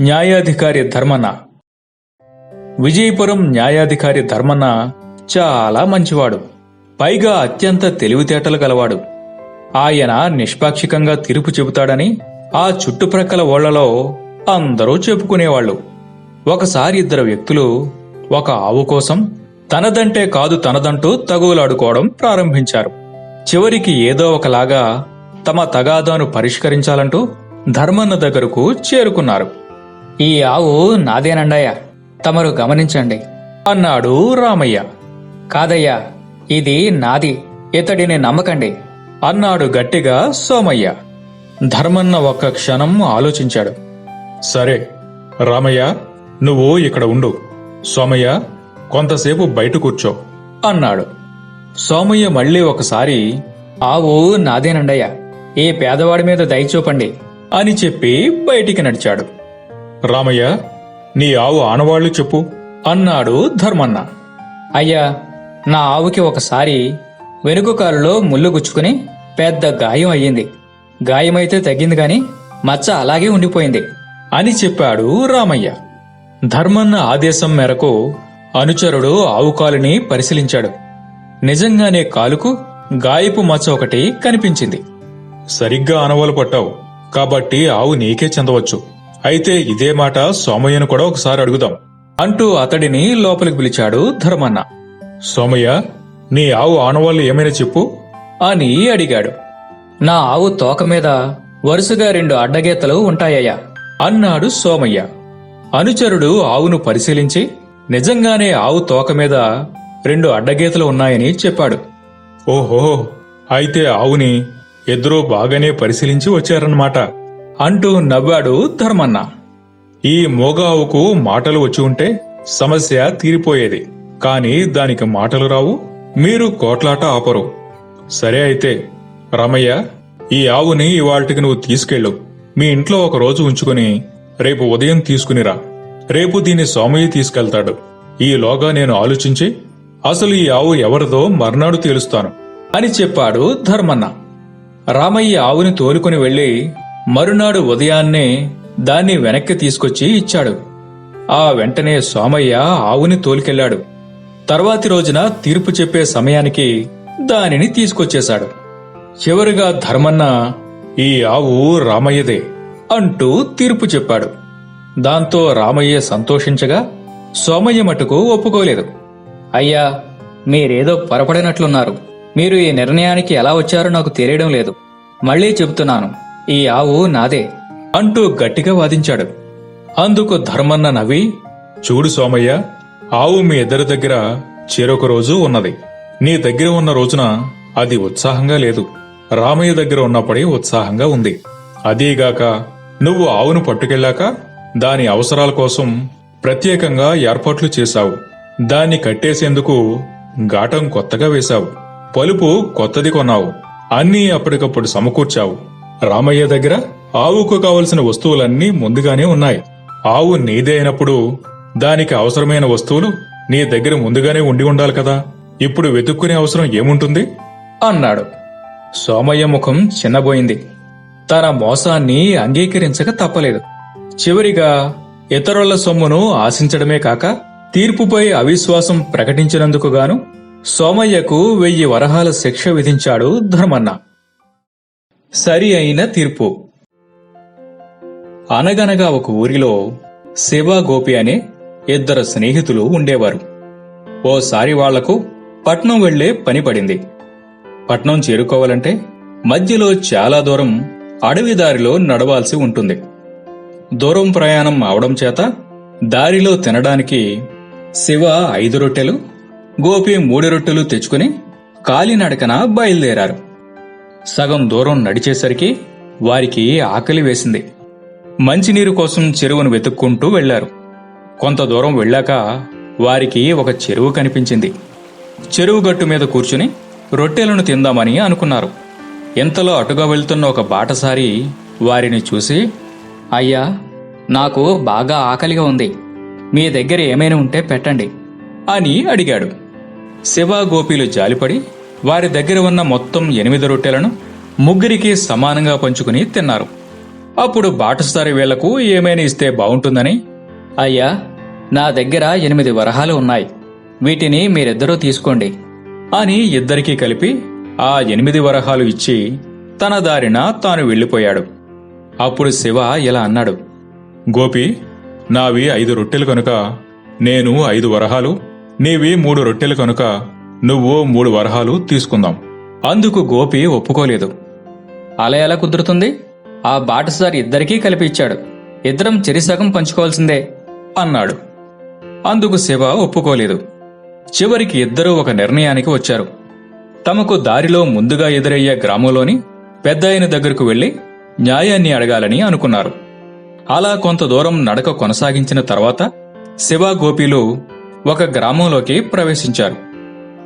న్యాయాధికారి ధర్మన విజయపురం న్యాయాధికారి ధర్మన చాలా మంచివాడు. పైగా అత్యంత తెలివితేటలు గలవాడు. ఆయన నిష్పాక్షికంగా తీర్పు చెబుతాడని ఆ చుట్టుప్రక్కల ఓళ్ళలో అందరూ చెప్పుకునేవాళ్ళు ఒకసారి ఇద్దరు వ్యక్తులు ఒక ఆవు కోసం తనదంటే కాదు తనదంటూ తగువులాడుకోవడం ప్రారంభించారు. చివరికి ఏదో ఒకలాగా తమ తగాదాను పరిష్కరించాలంటూ ధర్మన్న దగ్గరకు చేరుకున్నారు. ఈ ఆవు నాదేనండయ్య. తమరు గమనించండి. అన్నాడు రామయ్య. కాదయ్యా ఇది నాది. ఇతడిని నమ్మకండి. అన్నాడు గట్టిగా సోమయ్య. ధర్మన్న ఒక్క క్షణం ఆలోచించాడు. సరే రామయ్య నువ్వు ఇక్కడ ఉండు. సోమయ్య కొంతసేపు బయట కూర్చో అన్నాడు. సోమయ్య మళ్ళీ ఒకసారి ఆవు నాదేనండయ్య ఈ పేదవాడి మీద దయ చూపండి అని చెప్పి బయటికి నడిచాడు. రామయ్య నీ ఆవు ఆనవాళ్ళు చెప్పు. అన్నాడు ధర్మన్న. అయ్యా నా ఆవుకి ఒకసారి వెనుక కాలులో ముళ్ళు గుచ్చుకుని పెద్ద గాయం అయ్యింది. గాయమైతే తగ్గింది గాని మచ్చ అలాగే ఉండిపోయింది అని చెప్పాడు రామయ్య. ధర్మన్న ఆదేశం మేరకు అనుచరుడు ఆవు కాలుని పరిశీలించాడు. నిజంగానే కాలుకు గాయపు మచ్చ ఒకటి కనిపించింది. సరిగ్గా ఆనవాలు పట్టావు. కాబట్టి ఆవు నీకే చెందవచ్చు. అయితే ఇదే మాట సోమయ్యను కూడా ఒకసారి అడుగుదాం. అంటూ అతడిని లోపలికి పిలిచాడు ధర్మన్న. సోమయ్య నీ ఆవు ఆనవాళ్ళు ఏమైనా చెప్పు? అని అడిగాడు. నా ఆవు తోక మీద వరుసగా రెండు అడ్డగీతలు ఉంటాయ్యా అన్నాడు సోమయ్య. అనుచరుడు ఆవును పరిశీలించి నిజంగానే ఆవు తోక మీద రెండు అడ్డగీతలు ఉన్నాయని చెప్పాడు. ఓహో అయితే ఆవుని ఎదురో బాగానే పరిశీలించి వచ్చారన్నమాట. అంటూ నవ్వాడు ధర్మన్న. ఈ మోగావుకు మాటలు వచ్చి ఉంటే సమస్య తీరిపోయేది. కాని దానికి మాటలు రావు మీరు కోట్లాట ఆపరు. సరే అయితే రమయ్య ఈ ఆవుని ఇవాళ్టికి నువ్వు తీసుకెళ్ళు. మీ ఇంట్లో ఒక రోజు ఉంచుకుని రేపు ఉదయం తీసుకునిరా. రేపు దీన్ని సోమయ్య తీసుకెళ్తాడు. ఈలోగా నేను ఆలోచించి అసలు ఈ ఆవు ఎవరిదో మర్నాడు తేలుస్తాను అని చెప్పాడు ధర్మన్న. రామయ్య ఆవుని తోలుకుని వెళ్ళి మరునాడు ఉదయాన్నే దాన్ని వెనక్కి తీసుకొచ్చి ఇచ్చాడు. ఆ వెంటనే సోమయ్య ఆవుని తోలుకెళ్ళాడు తర్వాతి రోజున తీర్పు చెప్పే సమయానికి దానిని తీసుకొచ్చేశాడు. చివరిగా ధర్మన్న ఈ ఆవు రామయ్యదే అంటూ తీర్పు చెప్పాడు. దాంతో రామయ్య సంతోషించగా సోమయ్య మటుకు ఒప్పుకోలేదు. అయ్యా మీరేదో పొరపడినట్లున్నారు. మీరు ఈ నిర్ణయానికి ఎలా వచ్చారో నాకు తెలియడం లేదు. మళ్ళీ చెబుతున్నాను. ఈ ఆవు నాదే అంటూ గట్టిగా వాదించాడు. అందుకు ధర్మన్న నవ్వి చూడు సోమయ్య ఆవు మీ ఇద్దరి దగ్గర చేరొక రోజు ఉన్నది. నీ దగ్గర ఉన్న రోజున అది ఉత్సాహంగా లేదు. రామయ్య దగ్గర ఉన్నప్పుడే ఉత్సాహంగా ఉంది. అదీగాక నువ్వు ఆవును పట్టుకెళ్ళాక దాని అవసరాల కోసం ప్రత్యేకంగా ఏర్పాట్లు చేశావు. దాన్ని కట్టేసేందుకు ఘాటం కొత్తగా వేశావు. పలుపు కొత్తది కొన్నావు. అన్నీ అప్పటికప్పుడు సమకూర్చావు. రామయ్య దగ్గర ఆవుకు కావలసిన వస్తువులన్నీ ముందుగానే ఉన్నాయి. ఆవు నీదే అయినప్పుడు దానికి అవసరమైన వస్తువులు నీ దగ్గర ముందుగానే ఉండి ఉండాలి కదా. ఇప్పుడు వెతుక్కునే అవసరం ఏముంటుంది? అన్నాడు. సోమయ్య ముఖం చిన్నబోయింది. తన మోసాన్ని అంగీకరించక తప్పలేదు. చివరిగా ఇతరుల సొమ్మును ఆశించడమే కాక తీర్పుపై అవిశ్వాసం ప్రకటించినందుకు గాను సోమయ్యకు వెయ్యి వరహాల శిక్ష విధించాడు ధర్మన్న. సరి అయిన తీర్పు. అనగనగా ఒక ఊరిలో శివ గోపి అనే ఇద్దరు స్నేహితులు ఉండేవారు. ఓసారి వాళ్ళకు పట్నం వెళ్ళే పని పడింది. పట్నం చేరుకోవాలంటే మధ్యలో చాలా దూరం అడవి దారిలో నడవాల్సి ఉంటుంది. దూరం ప్రయాణం అవడం చేత దారిలో తినడానికి శివ ఐదు రొట్టెలు గోపి మూడు రొట్టెలు తెచ్చుకుని కాలినడకన బయలుదేరారు. సగం దూరం నడిచేసరికి వారికి ఆకలి వేసింది. మంచినీరు కోసం చెరువును వెతుక్కుంటూ వెళ్ళారు. కొంత దూరం వెళ్ళాక వారికి ఒక చెరువు కనిపించింది. చెరువు గట్టు మీద కూర్చుని రొట్టెలను తిందామని అనుకున్నారు. ఇంతలో అటుగా వెళ్తున్న ఒక బాటసారి వారిని చూసి అయ్యా నాకు బాగా ఆకలిగా ఉంది. మీ దగ్గర ఏమైనా ఉంటే పెట్టండి అని అడిగాడు. శివ గోపీలు జాలిపడి వారి దగ్గర ఉన్న మొత్తం ఎనిమిది రొట్టెలను ముగ్గురికి సమానంగా పంచుకుని తిన్నారు. అప్పుడు బాటసారి వీళ్ళకు ఏమైనా ఇస్తే బావుంటుందని అయ్యా నా దగ్గర ఎనిమిది వరహాలు ఉన్నాయి. వీటిని మీరిద్దరూ తీసుకోండి. అని ఇద్దరికీ కలిపి ఆ ఎనిమిది వరహాలు ఇచ్చి తన దారిన తాను వెళ్ళిపోయాడు. అప్పుడు శివ ఇలా అన్నాడు గోపి నావి ఐదు రొట్టెలు కనుక నేను ఐదు వరహాలు నీవి మూడు రొట్టెలు కనుక నువ్వు మూడు వరహాలు తీసుకుందాం. అందుకు గోపి ఒప్పుకోలేదు. అలా ఎలా కుదురుతుంది? ఆ బాటసారి ఇద్దరికీ కలిపి ఇచ్చాడు. ఇద్దరం చెరిసగం పంచుకోవాల్సిందే అన్నాడు. అందుకు శివ ఒప్పుకోలేదు. చివరికి ఇద్దరూ ఒక నిర్ణయానికి వచ్చారు. తమకు దారిలో ముందుగా ఎదురయ్యే గ్రామంలోని పెద్దాయన దగ్గరకు వెళ్ళి న్యాయాన్ని అడగాలని అనుకున్నారు. అలా కొంత దూరం నడక కొనసాగించిన తర్వాత శివ గోపీలు ఒక గ్రామంలోకి ప్రవేశించారు.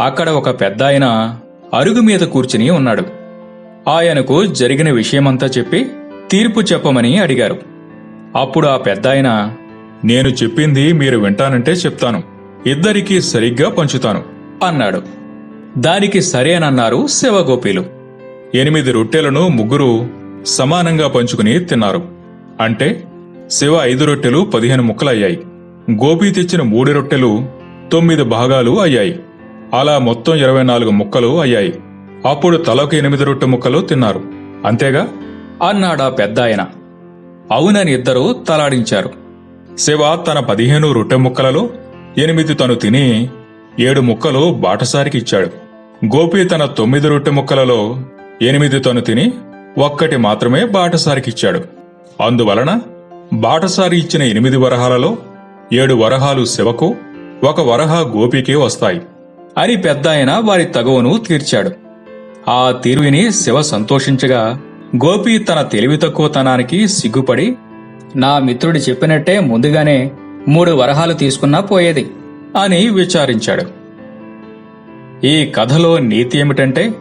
అక్కడ ఒక పెద్దాయన అరుగు మీద కూర్చుని ఉన్నాడు. ఆయనకు జరిగిన విషయమంతా చెప్పి తీర్పు చెప్పమని అడిగారు. అప్పుడు ఆ పెద్దాయన నేను చెప్పింది మీరు వింటానంటే చెప్తాను. ఇద్దరికీ సరిగ్గా పంచుతాను అన్నాడు. దానికి సరేనన్నారు శివగోపీలు. ఎనిమిది రొట్టెలను ముగ్గురు సమానంగా పంచుకుని తిన్నారు. అంటే శివ ఐదు రొట్టెలు పదిహేను ముక్కలయ్యాయి. గోపి తెచ్చిన మూడు రొట్టెలు తొమ్మిది భాగాలు అయ్యాయి. అలా మొత్తం ఇరవై నాలుగు ముక్కలు అయ్యాయి. అప్పుడు తలకు ఎనిమిది రొట్టె ముక్కలు తిన్నారు. అంతేగా? అన్నాడా పెద్దాయన. అవునని ఇద్దరూ తలాడించారు. శివ తన పదిహేను రొట్టె ముక్కలలో ఎనిమిది తను తిని ఏడు ముక్కలు బాటసారికి ఇచ్చాడు. గోపి తన తొమ్మిది రొట్టె ముక్కలలో ఎనిమిది తను తిని ఒక్కటి మాత్రమే బాటసారికి ఇచ్చాడు. అందువలన బాటసారి ఇచ్చిన ఎనిమిది వరహాలలో ఏడు వరహాలు శివకు ఒక వరహ గోపికి వస్తాయి. అని పెద్దాయన వారి తగువను తీర్చాడు. ఆ తీరువిని శివ సంతోషించగా గోపి తన తెలివి తక్కువతనానికి సిగ్గుపడి నా మిత్రుడు చెప్పినట్టే ముందుగానే మూడు వరహాలు తీసుకున్నా పోయేది అని విచారించాడు. ఈ కథలో నీతి ఏమిటంటే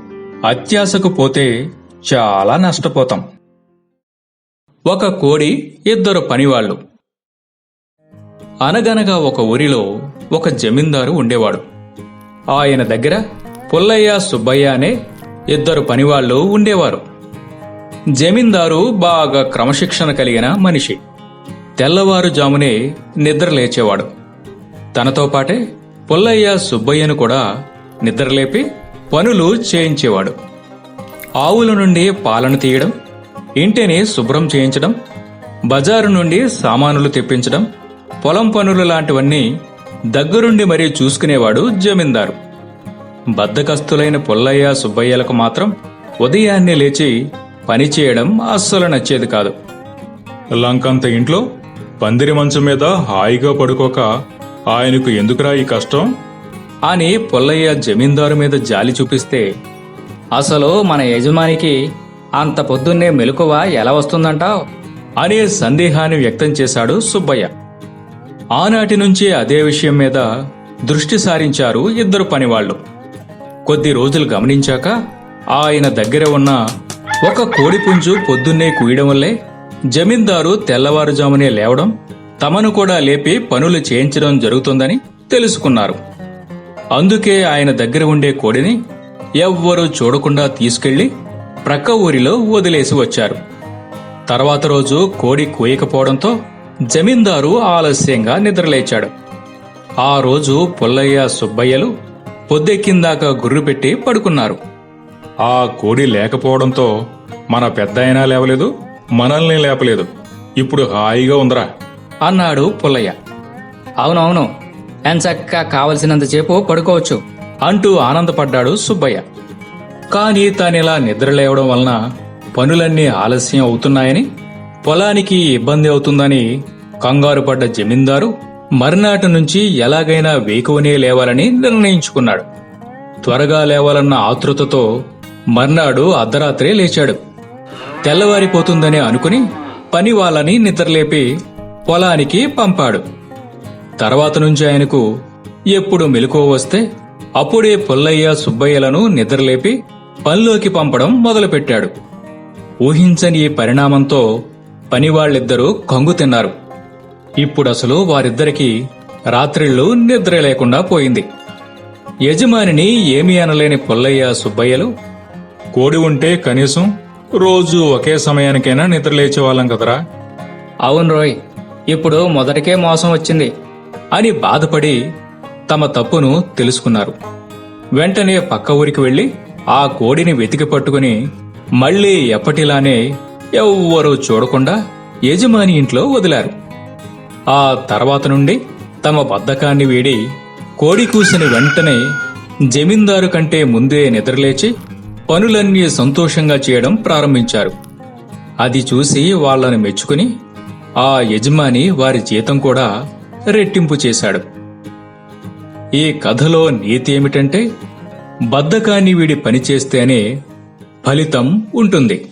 అత్యాశకు పోతే చాలా నష్టపోతాం. ఒక కోడి ఇద్దరు పనివాళ్ళు అనగనగా ఒక ఊరిలో ఒక జమీందారు ఉండేవాడు. ఆయన దగ్గర పుల్లయ్య సుబ్బయ్య అనే ఇద్దరు పనివాళ్ళు ఉండేవారు. జమీందారు బాగా క్రమశిక్షణ కలిగిన మనిషి. తెల్లవారుజామునే నిద్రలేచేవాడు. తనతో పాటే పుల్లయ్య సుబ్బయ్యను కూడా నిద్రలేపి పనులు చేయించేవాడు. ఆవుల నుండి పాలను తీయడం ఇంటిని శుభ్రం చేయించడం బజారు నుండి సామానులు తెప్పించడం పొలం పనులు లాంటివన్నీ దగ్గరుండి మరీ చూసుకునేవాడు జమీందారు. బద్దకస్తులైన పుల్లయ్య సుబ్బయ్యలకు మాత్రం ఉదయాన్నే లేచి పని చేయడం అస్సలు నచ్చేది కాదు. లంకంత ఇంట్లో పందిరి మంచం మీద హాయిగా పడుకోక ఆయనకు ఎందుకురా ఈ కష్టం? అని పుల్లయ్య జమీందారు మీద జాలి చూపిస్తే అసలు మన యజమానికి అంత పొద్దున్నే మెలకువ ఎలా వస్తుందంటావ్? అనే సందేహాన్ని వ్యక్తం చేశాడు సుబ్బయ్య. ఆనాటి నుంచి అదే విషయం మీద దృష్టి సారించారు ఇద్దరు పనివాళ్ళు కొద్ది రోజులు గమనించాక ఆయన దగ్గర ఉన్న ఒక కోడిపుంజు పొద్దున్నే కూయడం వల్లే జమీందారు తెల్లవారుజామునే లేవడం తమను కూడా లేపి పనులు చేయించడం జరుగుతుందని తెలుసుకున్నారు. అందుకే ఆయన దగ్గర ఉండే కోడిని ఎవ్వరూ చూడకుండా తీసుకెళ్ళి ప్రక్క ఊరిలో వదిలేసి వచ్చారు. తర్వాత రోజు కోడి కోయకపోవడంతో జమీందారు ఆలస్యంగా నిద్రలేచాడు. ఆ రోజు పుల్లయ్య సుబ్బయ్యలు పొద్దెక్కిందాక గుర్రు పెట్టి పడుకున్నారు. ఆ కోడి లేకపోవడంతో మన పెద్దాయనా లేవలేదు మనల్ని లేపలేదు. ఇప్పుడు హాయిగా ఉందరా అన్నాడు పుల్లయ్య. అవునవును ఎంచక్క కావలసినంతసేపు పడుకోవచ్చు అంటూ ఆనందపడ్డాడు సుబ్బయ్య. కానీ తానిలా నిద్రలేవడం వలన పనులన్నీ ఆలస్యం అవుతున్నాయని పొలానికి ఇబ్బంది అవుతుందని కంగారు పడ్డ జమీందారు మర్నాటి నుంచి ఎలాగైనా వేకువనే లేవాలని నిర్ణయించుకున్నాడు. త్వరగా లేవాలన్న ఆతృతతో మర్నాడు అర్ధరాత్రే లేచాడు. తెల్లవారిపోతుందని అనుకుని పని వాళ్ళని నిద్రలేపి పొలానికి పంపాడు. తర్వాత నుంచి ఆయనకు ఎప్పుడు మెలకువ వస్తే అప్పుడే పుల్లయ్య సుబ్బయ్యలను నిద్రలేపి పనిలోకి పంపడం మొదలుపెట్టాడు. ఊహించని ఈ పరిణామంతో పనివాళ్ళిద్దరూ కంగు తిన్నారు. ఇప్పుడసలు వారిద్దరికీ రాత్రిళ్ళు నిద్ర లేకుండా పోయింది. యజమానిని ఏమీ అనలేని పుల్లయ్య సుబ్బయ్యలు కోడి ఉంటే కనీసం రోజు ఒకే సమయానికైనా నిద్రలేచేవాళ్ళం కదరా. అవును రోయ్ ఇప్పుడు మొదటికే మోసం వచ్చింది అని బాధపడి తమ తప్పును తెలుసుకున్నారు. వెంటనే పక్క ఊరికి వెళ్ళి ఆ కోడిని వెతికి పట్టుకుని మళ్ళీ ఎప్పటిలానే ఎవ్వరూ చూడకుండా యజమాని ఇంట్లో వదిలారు. ఆ తర్వాత నుండి తమ బద్ధకాన్ని వీడి కోడి కూసిన వెంటనే జమీందారు కంటే ముందే నిద్రలేచి పనులన్నీ సంతోషంగా చేయడం ప్రారంభించారు. అది చూసి వాళ్ళను మెచ్చుకుని ఆ యజమాని వారి జీతం కూడా రెట్టింపు చేశాడు. ఈ కథలో నీతి ఏమిటంటే బద్ధకాన్ని వీడి పనిచేస్తేనే ఫలితం ఉంటుంది.